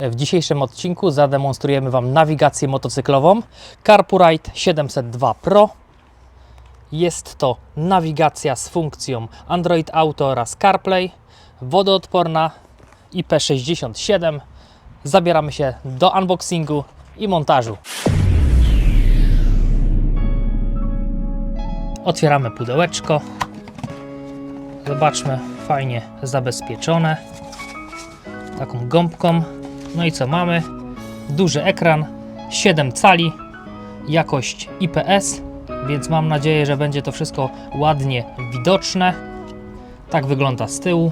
W dzisiejszym odcinku zademonstrujemy Wam nawigację motocyklową CarPurite 702 Pro. Jest to nawigacja z funkcją Android Auto oraz CarPlay, wodoodporna IP67. Zabieramy się do unboxingu i montażu. Otwieramy pudełeczko. Zobaczmy, fajnie zabezpieczone taką gąbką. No i co mamy? Duży ekran, 7 cali, jakość IPS, więc mam nadzieję, że będzie to wszystko ładnie widoczne. Tak wygląda z tyłu.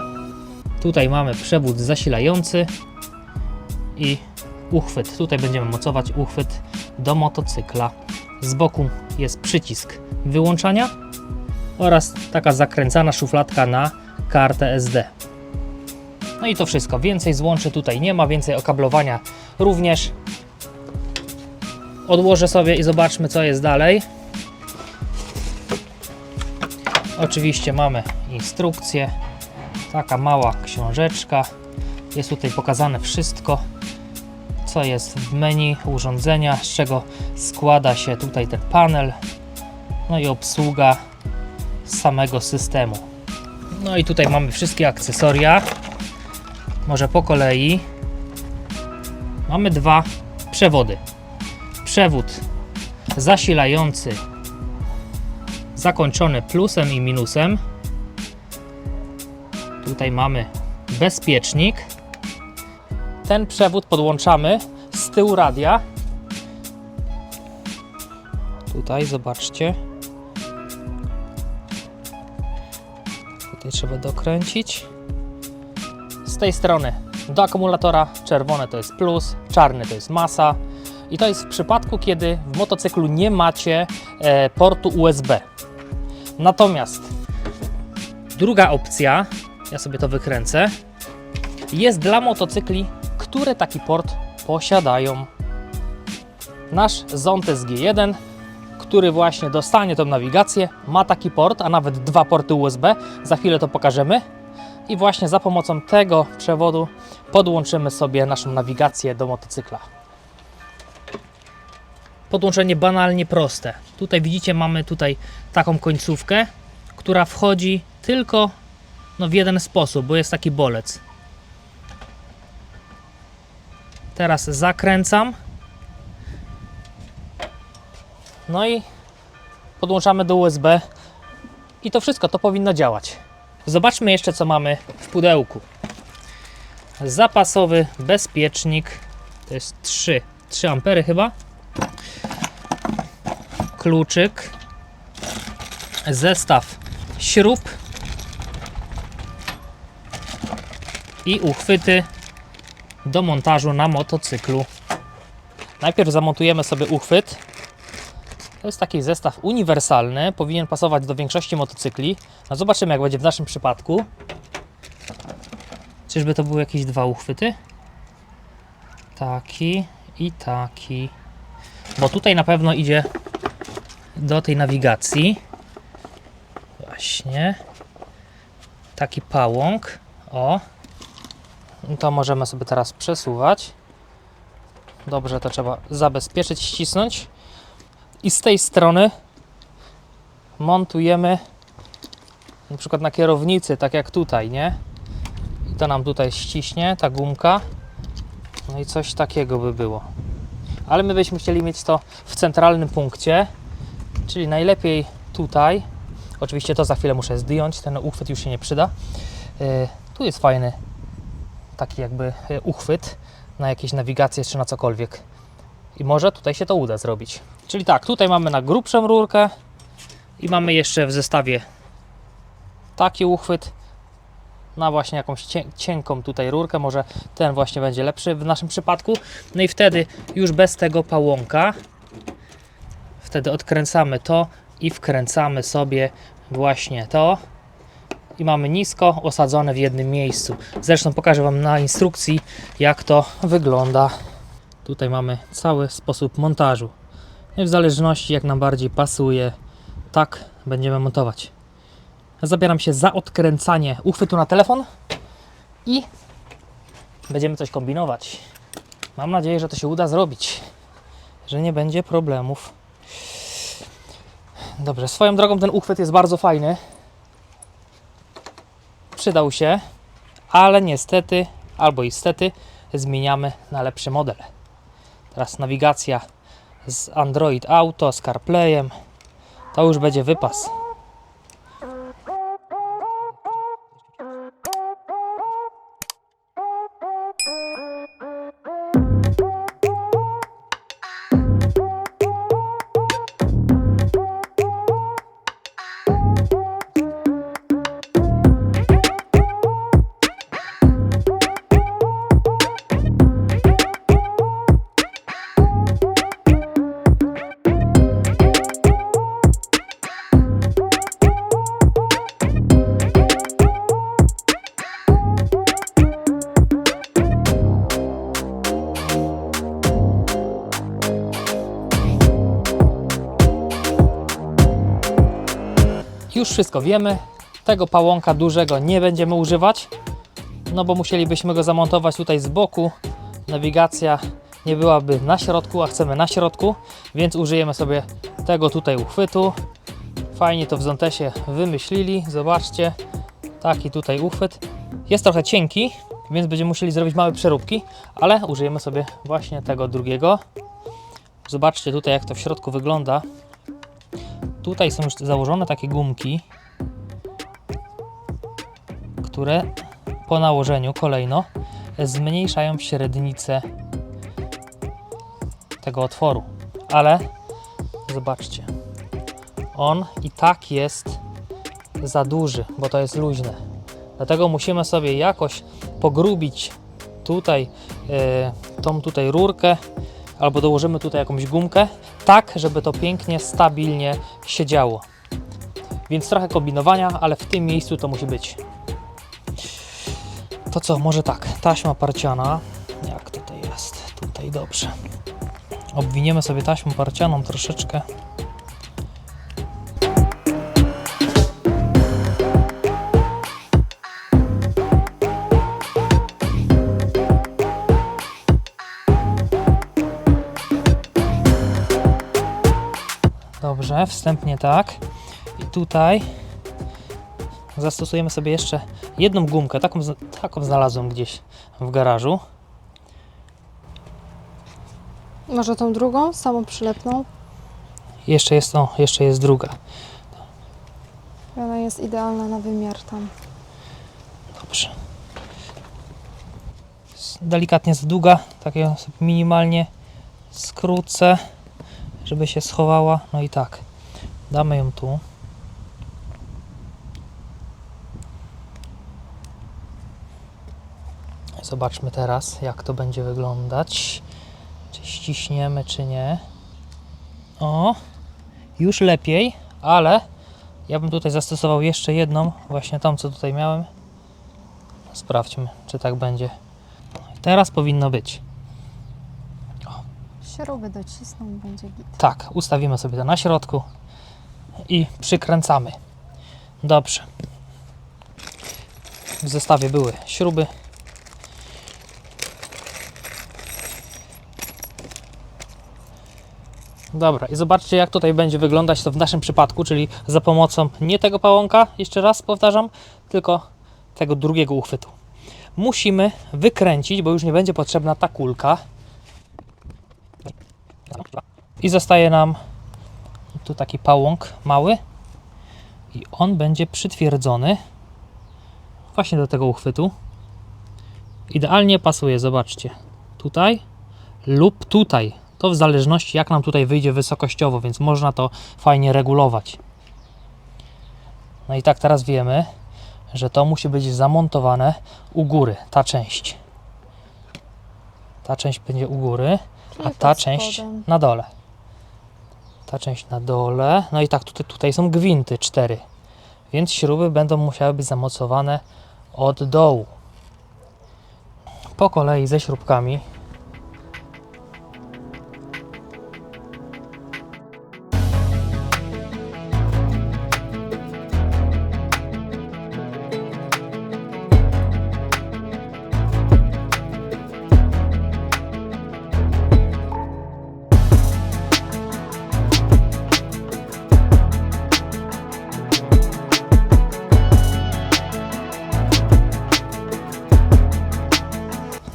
Tutaj mamy przewód zasilający i uchwyt. Tutaj będziemy mocować uchwyt do motocykla. Z boku jest przycisk wyłączania oraz taka zakręcana szufladka na kartę SD. No i to wszystko. Więcej złączy tutaj nie ma, więcej okablowania również. Odłożę sobie i zobaczmy, co jest dalej. Oczywiście mamy instrukcję. Taka mała książeczka. Jest tutaj pokazane wszystko, co jest w menu urządzenia, z czego składa się tutaj ten panel. No i obsługa samego systemu. No i tutaj mamy wszystkie akcesoria. Może po kolei. Mamy dwa przewody. Przewód zasilający zakończony plusem i minusem. Tutaj mamy bezpiecznik. Ten przewód podłączamy z tyłu radia. Tutaj zobaczcie. Tutaj trzeba dokręcić z tej strony do akumulatora czerwone to jest plus, czarny to jest masa i to jest w przypadku, kiedy w motocyklu nie macie e, portu USB. Natomiast druga opcja, ja sobie to wykręcę, jest dla motocykli, które taki port posiadają. Nasz Zontes G1, który właśnie dostanie tą nawigację, ma taki port, a nawet dwa porty USB. Za chwilę to pokażemy i właśnie za pomocą tego przewodu podłączymy sobie naszą nawigację do motocykla. Podłączenie banalnie proste. Tutaj widzicie, mamy tutaj taką końcówkę, która wchodzi tylko no, w jeden sposób, bo jest taki bolec. Teraz zakręcam. No i podłączamy do USB i to wszystko, to powinno działać. Zobaczmy jeszcze, co mamy w pudełku. Zapasowy bezpiecznik. To jest 3, 3 ampery chyba. Kluczyk. Zestaw śrub. I uchwyty do montażu na motocyklu. Najpierw zamontujemy sobie uchwyt. To jest taki zestaw uniwersalny, powinien pasować do większości motocykli. No zobaczymy, jak będzie w naszym przypadku. Czyżby to były jakieś dwa uchwyty? Taki i taki. Bo tutaj na pewno idzie do tej nawigacji. Właśnie. Taki pałąk. O. To możemy sobie teraz przesuwać. Dobrze, to trzeba zabezpieczyć, ścisnąć i z tej strony montujemy na przykład na kierownicy, tak jak tutaj, nie? I to nam tutaj ściśnie, ta gumka. No i coś takiego by było. Ale my byśmy chcieli mieć to w centralnym punkcie, czyli najlepiej tutaj. Oczywiście to za chwilę muszę zdjąć, ten uchwyt już się nie przyda. Yy, tu jest fajny taki jakby yy, uchwyt na jakieś nawigacje czy na cokolwiek. I może tutaj się to uda zrobić. Czyli tak, tutaj mamy na grubszą rurkę i mamy jeszcze w zestawie taki uchwyt na właśnie jakąś cienką tutaj rurkę. Może ten właśnie będzie lepszy w naszym przypadku. No i wtedy już bez tego pałąka wtedy odkręcamy to i wkręcamy sobie właśnie to i mamy nisko osadzone w jednym miejscu. Zresztą pokażę Wam na instrukcji jak to wygląda. Tutaj mamy cały sposób montażu. I w zależności jak nam bardziej pasuje, tak będziemy montować. Zabieram się za odkręcanie uchwytu na telefon i będziemy coś kombinować. Mam nadzieję, że to się uda zrobić, że nie będzie problemów. Dobrze, swoją drogą ten uchwyt jest bardzo fajny. Przydał się, ale niestety, albo istety, zmieniamy na lepszy model. Teraz nawigacja z Android Auto, z CarPlayem. To już będzie wypas. Wszystko wiemy. Tego pałąka dużego nie będziemy używać, no bo musielibyśmy go zamontować tutaj z boku. Nawigacja nie byłaby na środku, a chcemy na środku, więc użyjemy sobie tego tutaj uchwytu. Fajnie to w Zontesie wymyślili. Zobaczcie, taki tutaj uchwyt. Jest trochę cienki, więc będziemy musieli zrobić małe przeróbki, ale użyjemy sobie właśnie tego drugiego. Zobaczcie tutaj, jak to w środku wygląda. Tutaj są już założone takie gumki, które po nałożeniu kolejno zmniejszają średnicę tego otworu. Ale zobaczcie, on i tak jest za duży, bo to jest luźne. Dlatego musimy sobie jakoś pogrubić tutaj e, tą tutaj rurkę albo dołożymy tutaj jakąś gumkę, tak żeby to pięknie, stabilnie siedziało. Więc trochę kombinowania, ale w tym miejscu to musi być. To co, może tak, taśma parciana. Jak tutaj jest? Tutaj dobrze. Obwiniemy sobie taśmą parcianą troszeczkę. Wstępnie tak. I tutaj zastosujemy sobie jeszcze jedną gumkę. Taką, taką znalazłem gdzieś w garażu. Może tą drugą, samą przylepną? Jeszcze jest, o, jeszcze jest druga. Ona jest idealna na wymiar tam. Dobrze. Delikatnie za długa, tak ją sobie minimalnie skrócę, żeby się schowała. No i tak, damy ją tu. Zobaczmy teraz, jak to będzie wyglądać. Czy ściśniemy, czy nie. O, już lepiej, ale ja bym tutaj zastosował jeszcze jedną, właśnie tą, co tutaj miałem. Sprawdźmy, czy tak będzie. Teraz powinno być. Śruby docisną będzie git. Tak, ustawimy sobie to na środku i przykręcamy. Dobrze. W zestawie były śruby. Dobra, i zobaczcie, jak tutaj będzie wyglądać to w naszym przypadku, czyli za pomocą nie tego pałąka, jeszcze raz powtarzam, tylko tego drugiego uchwytu. Musimy wykręcić, bo już nie będzie potrzebna ta kulka. I zostaje nam tu taki pałąk mały i on będzie przytwierdzony właśnie do tego uchwytu. Idealnie pasuje, zobaczcie, tutaj lub tutaj. To w zależności jak nam tutaj wyjdzie wysokościowo, więc można to fajnie regulować. No i tak teraz wiemy, że to musi być zamontowane u góry, ta część. Ta część będzie u góry, a ta część spodem. na dole. Ta część na dole. No i tak, tutaj, tutaj są gwinty cztery. Więc śruby będą musiały być zamocowane od dołu. Po kolei ze śrubkami.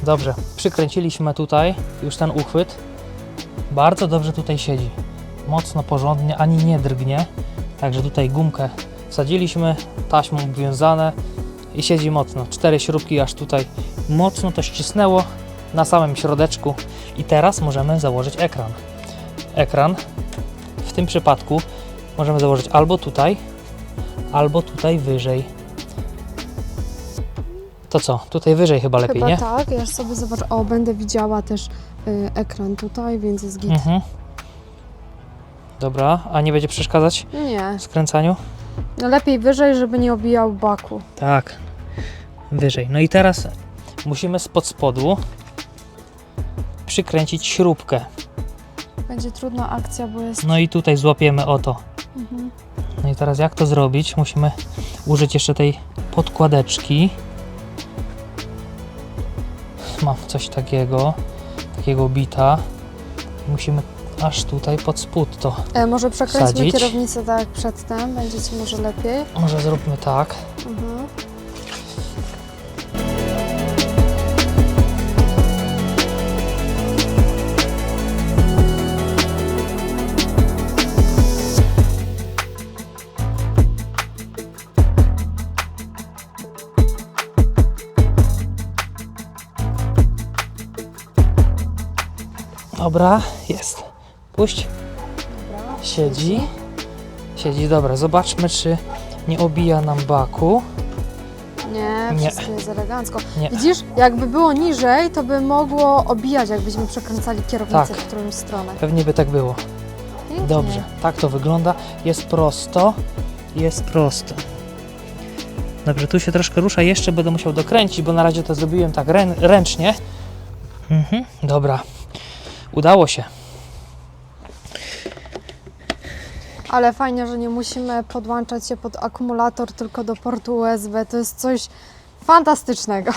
Dobrze, przykręciliśmy tutaj już ten uchwyt. Bardzo dobrze tutaj siedzi. Mocno, porządnie, ani nie drgnie. Także tutaj gumkę wsadziliśmy, taśmą obwiązane i siedzi mocno. Cztery śrubki aż tutaj mocno to ścisnęło na samym środeczku. I teraz możemy założyć ekran. Ekran w tym przypadku możemy założyć albo tutaj, albo tutaj wyżej. To co? Tutaj wyżej chyba lepiej, Chyba nie? tak, ja sobie zobaczę. O, będę widziała też y, ekran tutaj, więc jest git. Mhm. Dobra, a nie będzie przeszkadzać Nie, w skręcaniu? no lepiej wyżej, żeby nie obijał baku. Tak, wyżej. No i teraz musimy spod spodu przykręcić śrubkę. Będzie trudna akcja, bo jest... No i tutaj złapiemy o to. Mhm. No i teraz jak to zrobić? Musimy użyć jeszcze tej podkładeczki. Mam coś takiego, takiego bita. Musimy aż tutaj pod spód to. E, może przekręćmy Wsadzić. kierownicę tak jak przedtem, będzie Ci może lepiej. Może zróbmy tak. Mhm. Dobra, jest. Puść. Siedzi. Siedzi, dobra. Zobaczmy, czy nie obija nam baku. Nie, Nie. wszystko jest elegancko. Nie. Widzisz, jakby było niżej, to by mogło obijać, jakbyśmy przekręcali kierownicę Tak. w którąś stronę. Pewnie by tak było. Pięknie. Dobrze, tak to wygląda. Jest prosto. Jest prosto. Dobrze, tu się troszkę rusza. Jeszcze będę musiał dokręcić, bo na razie to zrobiłem tak rę ręcznie. Mhm, dobra. Udało się. Ale fajnie, że nie musimy podłączać się pod akumulator, tylko do portu USB. To jest coś fantastycznego.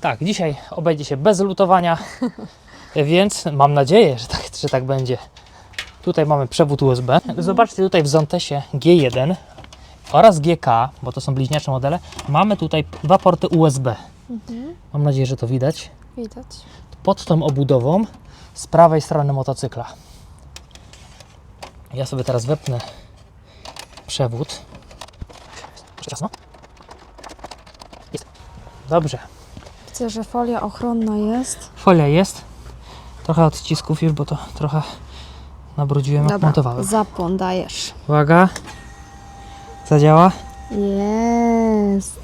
Tak, dzisiaj obejdzie się bez lutowania, więc mam nadzieję, że tak, że tak będzie. Tutaj mamy przewód USB. Zobaczcie tutaj w Zontesie G1 oraz GK, bo to są bliźniacze modele, mamy tutaj dwa porty USB. Mam nadzieję, że to widać. Widać. Pod tą obudową z prawej strony motocykla. Ja sobie teraz wepnę przewód. Czas, no. Jest. Dobrze. Widzę, że folia ochronna jest. Folia jest. Trochę odcisków już, bo to trochę nabrudziłem jak montowałem. zapłon dajesz. Uwaga. Zadziała? Jest.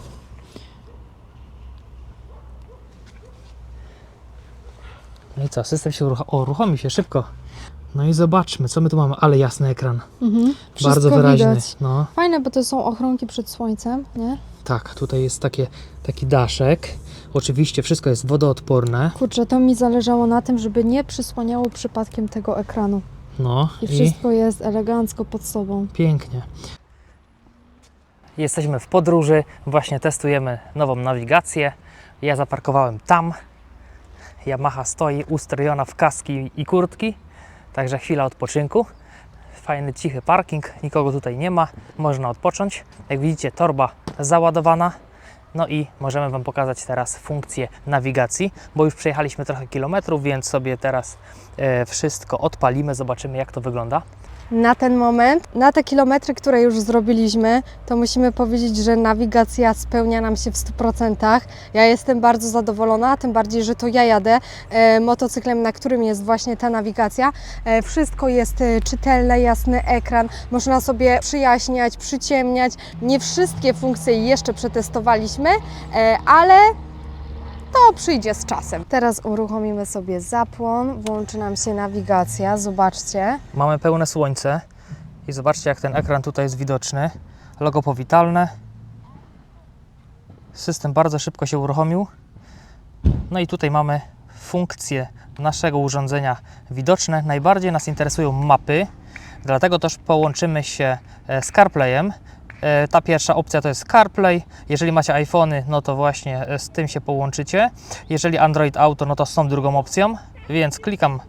I co? System się uruchomi. O, uruchomi się szybko. No i zobaczmy, co my tu mamy. Ale jasny ekran. Mhm. Bardzo wyraźny. Widać. No. Fajne, bo to są ochronki przed słońcem, nie? Tak, tutaj jest takie, taki daszek. Oczywiście wszystko jest wodoodporne. Kurczę, to mi zależało na tym, żeby nie przysłaniało przypadkiem tego ekranu. No I wszystko jest elegancko pod sobą. Pięknie. Jesteśmy w podróży, właśnie testujemy nową nawigację. Ja zaparkowałem tam. Yamaha stoi ustrojona w kaski i kurtki, także chwila odpoczynku. Fajny, cichy parking, nikogo tutaj nie ma, można odpocząć. Jak widzicie, torba załadowana. No i możemy Wam pokazać teraz funkcję nawigacji, bo już przejechaliśmy trochę kilometrów, więc sobie teraz e, wszystko odpalimy, zobaczymy jak to wygląda. Na ten moment, na te kilometry, które już zrobiliśmy, to musimy powiedzieć, że nawigacja spełnia nam się w 100%. Ja jestem bardzo zadowolona, tym bardziej, że to ja jadę e, motocyklem, na którym jest właśnie ta nawigacja. E, wszystko jest e, czytelne, jasny ekran, można sobie przyjaśniać, przyciemniać. Nie wszystkie funkcje jeszcze przetestowaliśmy, e, ale to przyjdzie z czasem. Teraz uruchomimy sobie zapłon, włączy nam się nawigacja, zobaczcie. Mamy pełne słońce i zobaczcie jak ten ekran tutaj jest widoczny. Logo powitalne. System bardzo szybko się uruchomił. No i tutaj mamy funkcje naszego urządzenia widoczne. Najbardziej nas interesują mapy, dlatego też połączymy się e, z CarPlayem. E, Ta pierwsza opcja to jest CarPlay. Jeżeli macie iPhony, no to właśnie e, z tym się połączycie. Jeżeli Android Auto, no to z tą drugą opcją. Więc klikam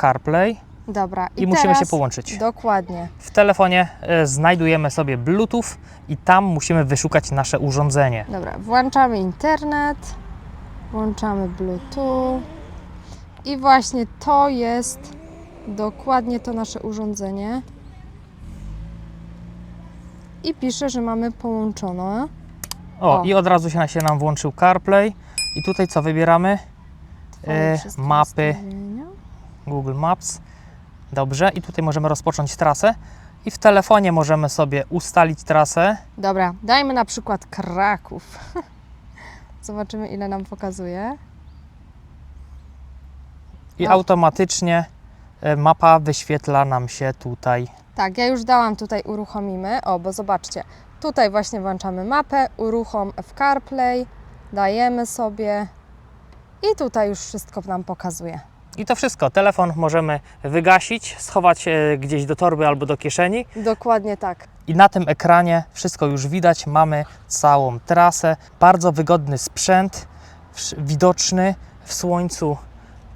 CarPlay. Dobra. i, musimy teraz, się połączyć. Dokładnie. W telefonie e, znajdujemy sobie Bluetooth i tam musimy wyszukać nasze urządzenie. Dobra, włączamy internet, włączamy Bluetooth i właśnie to jest dokładnie to nasze urządzenie. I pisze, że mamy połączone. O, O. i od razu się, się nam włączył CarPlay. I tutaj co wybieramy? Twoje E, wszystkie mapy. ustawienia. Google Maps. Dobrze, i tutaj możemy rozpocząć trasę. I w telefonie możemy sobie ustalić trasę. Dobra, dajmy na przykład Kraków. Zobaczymy, ile nam pokazuje. I No. automatycznie mapa wyświetla nam się tutaj. Tak, ja już dałam tutaj uruchomimy. O, bo zobaczcie, tutaj właśnie włączamy mapę, uruchom w CarPlay, dajemy sobie i tutaj już wszystko nam pokazuje. I to wszystko. Telefon możemy wygasić, schować e, gdzieś do torby albo do kieszeni. Dokładnie tak. I na tym ekranie wszystko już widać. Mamy całą trasę. Bardzo wygodny sprzęt, widoczny w słońcu,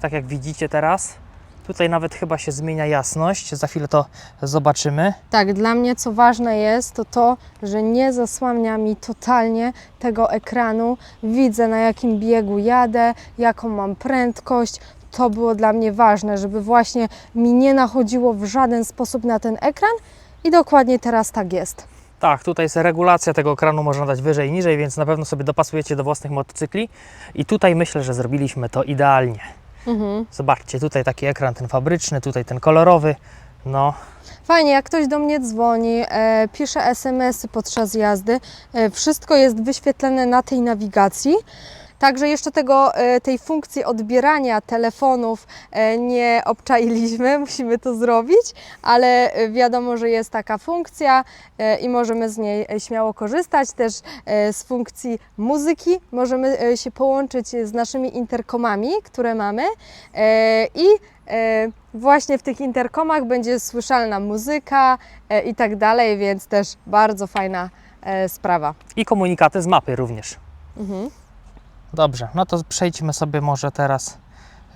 tak jak widzicie teraz. Tutaj nawet chyba się zmienia jasność. Za chwilę to zobaczymy. Tak, dla mnie co ważne jest, to to, że nie zasłania mi totalnie tego ekranu. Widzę na jakim biegu jadę, jaką mam prędkość. To było dla mnie ważne, żeby właśnie mi nie nachodziło w żaden sposób na ten ekran i dokładnie teraz tak jest. Tak, tutaj jest regulacja tego ekranu, można dać wyżej i niżej, więc na pewno sobie dopasujecie do własnych motocykli. I tutaj myślę, że zrobiliśmy to idealnie. Mhm. Zobaczcie, tutaj taki ekran, ten fabryczny, tutaj ten kolorowy. No, Fajnie, jak ktoś do mnie dzwoni, e, pisze SMS-y podczas jazdy, e, wszystko jest wyświetlone na tej nawigacji. Także jeszcze tego, e, tej funkcji odbierania telefonów e, nie obczailiśmy, musimy to zrobić, ale e, wiadomo, że jest taka funkcja i możemy z niej śmiało korzystać. Też z funkcji muzyki możemy się połączyć z naszymi interkomami, które mamy i właśnie w tych interkomach będzie słyszalna muzyka i tak dalej, więc też bardzo fajna sprawa. i komunikaty z mapy również. Mhm. Dobrze, no to przejdźmy sobie może teraz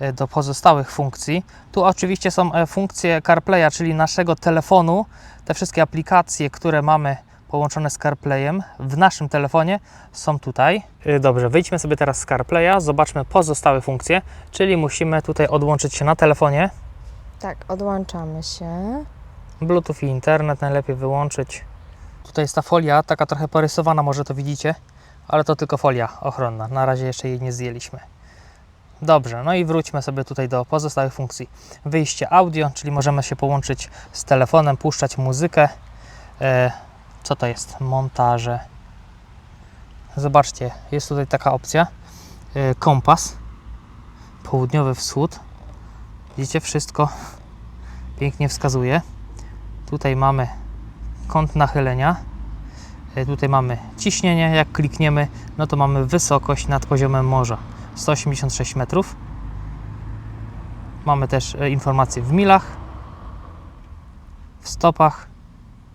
e, do pozostałych funkcji. Tu oczywiście są e, funkcje CarPlaya, czyli naszego telefonu. Te wszystkie aplikacje, które mamy połączone z CarPlayem w naszym telefonie są tutaj. E, Dobrze, wyjdźmy sobie teraz z CarPlaya, zobaczmy pozostałe funkcje, czyli musimy tutaj odłączyć się na telefonie. Tak, odłączamy się. Bluetooth i internet najlepiej wyłączyć. Tutaj jest ta folia, taka trochę porysowana, może to widzicie, ale to tylko folia ochronna. Na razie jeszcze jej nie zdjęliśmy. Dobrze, no i wróćmy sobie tutaj do pozostałych funkcji. Wyjście audio, czyli możemy się połączyć z telefonem, puszczać muzykę. E, co to jest? Montaże. Zobaczcie, jest tutaj taka opcja. E, kompas. Południowy wschód. Widzicie, wszystko pięknie wskazuje. Tutaj mamy kąt nachylenia. E, Tutaj mamy ciśnienie. Jak klikniemy, no to mamy wysokość nad poziomem morza 186 metrów. Mamy też e, informacje w milach, w stopach,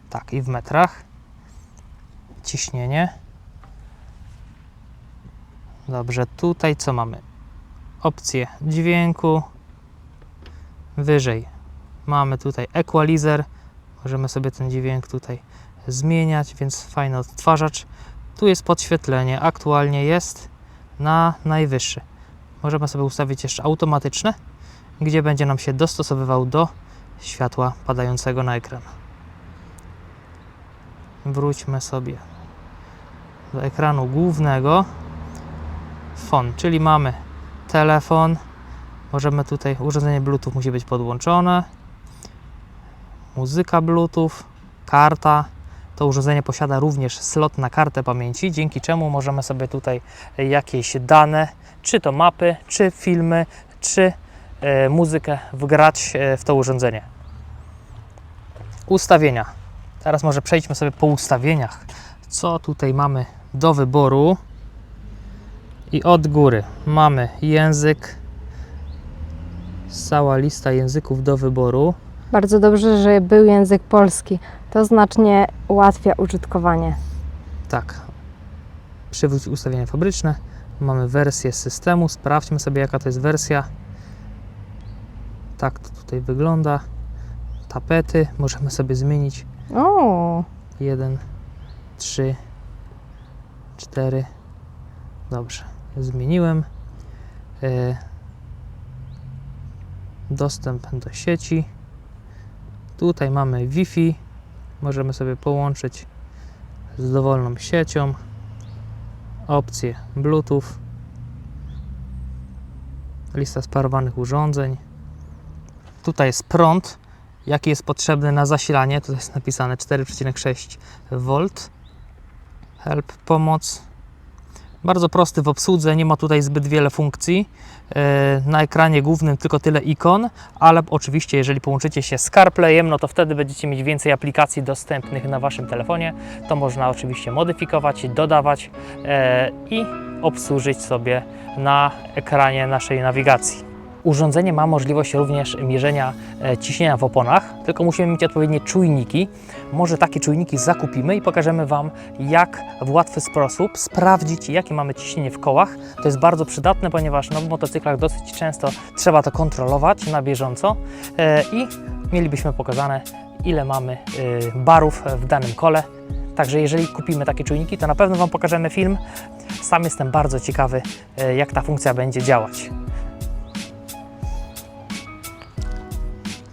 tak i w metrach. Ciśnienie. Dobrze, tutaj co mamy? Opcje dźwięku. Wyżej mamy tutaj equalizer. Możemy sobie ten dźwięk tutaj zmieniać, więc fajny odtwarzacz. Tu jest podświetlenie, aktualnie jest na najwyższy. Możemy sobie ustawić jeszcze automatyczne, gdzie będzie nam się dostosowywał do światła padającego na ekran. Wróćmy sobie do ekranu głównego. Fon, czyli mamy telefon. Możemy tutaj, urządzenie Bluetooth musi być podłączone muzyka Bluetooth, karta. To urządzenie posiada również slot na kartę pamięci, dzięki czemu możemy sobie tutaj jakieś dane, czy to mapy, czy filmy, czy e, muzykę wgrać e, w to urządzenie. Ustawienia. Teraz może przejdźmy sobie po ustawieniach. Co tutaj mamy do wyboru? I od góry mamy język. Cała lista języków do wyboru. Bardzo dobrze, że był język polski. To znacznie ułatwia użytkowanie. Tak. Przywróć ustawienia fabryczne. Mamy wersję systemu. Sprawdźmy sobie, jaka to jest wersja. Tak to tutaj wygląda. Tapety możemy sobie zmienić. O, 1, 3, 4. Dobrze, zmieniłem. E, Dostęp do sieci. Tutaj mamy Wi-Fi. Możemy sobie połączyć z dowolną siecią. Opcje Bluetooth. Lista sparowanych urządzeń. Tutaj jest prąd, jaki jest potrzebny na zasilanie. Tutaj jest napisane 4,6 V. Help, pomoc. Bardzo prosty w obsłudze, nie ma tutaj zbyt wiele funkcji. E, Na ekranie głównym tylko tyle ikon, ale oczywiście jeżeli połączycie się z CarPlayem, no to wtedy będziecie mieć więcej aplikacji dostępnych na Waszym telefonie. To można oczywiście modyfikować, dodawać e, i obsłużyć sobie na ekranie naszej nawigacji. Urządzenie ma możliwość również mierzenia e, ciśnienia w oponach, tylko musimy mieć odpowiednie czujniki. Może takie czujniki zakupimy i pokażemy Wam, jak w łatwy sposób sprawdzić, jakie mamy ciśnienie w kołach. To jest bardzo przydatne, ponieważ w motocyklach dosyć często trzeba to kontrolować na bieżąco e, i mielibyśmy pokazane, ile mamy e, barów w danym kole. Także jeżeli kupimy takie czujniki, to na pewno Wam pokażemy film. Sam jestem bardzo ciekawy, jak ta funkcja będzie działać.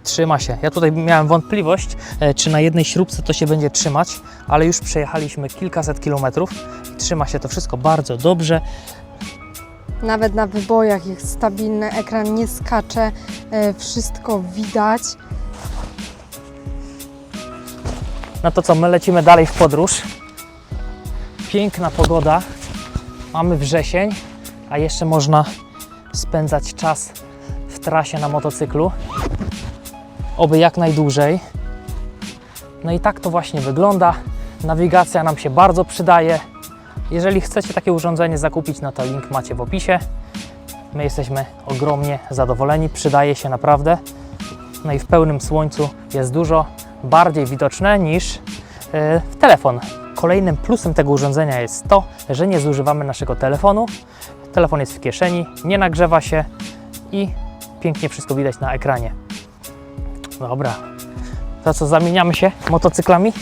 Trzyma się. Ja tutaj miałem wątpliwość, e, czy na jednej śrubce to się będzie trzymać, ale już przejechaliśmy kilkaset kilometrów. Trzyma się to wszystko bardzo dobrze. nawet na wybojach jest stabilny, ekran nie skacze, e, wszystko widać. No to co, my lecimy dalej w podróż. Piękna pogoda. Mamy wrzesień, a jeszcze można spędzać czas w trasie na motocyklu. Oby jak najdłużej. No i tak to właśnie wygląda. Nawigacja nam się bardzo przydaje. Jeżeli chcecie takie urządzenie zakupić, no to link macie w opisie. My jesteśmy ogromnie zadowoleni, przydaje się naprawdę. No i w pełnym słońcu jest dużo bardziej widoczne niż w telefon. Kolejnym plusem tego urządzenia jest to, że nie zużywamy naszego telefonu. Telefon jest w kieszeni, nie nagrzewa się i pięknie wszystko widać na ekranie. Dobra. To co, zamieniamy się motocyklami?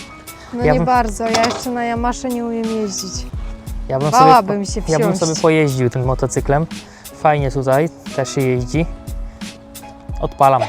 No Ja nie bym- bardzo, ja jeszcze na Yamasze nie umiem jeździć. Ja bym, Bałabym się ja bym wsiąść. sobie pojeździł tym motocyklem. Fajnie tutaj też się jeździ. Odpalam.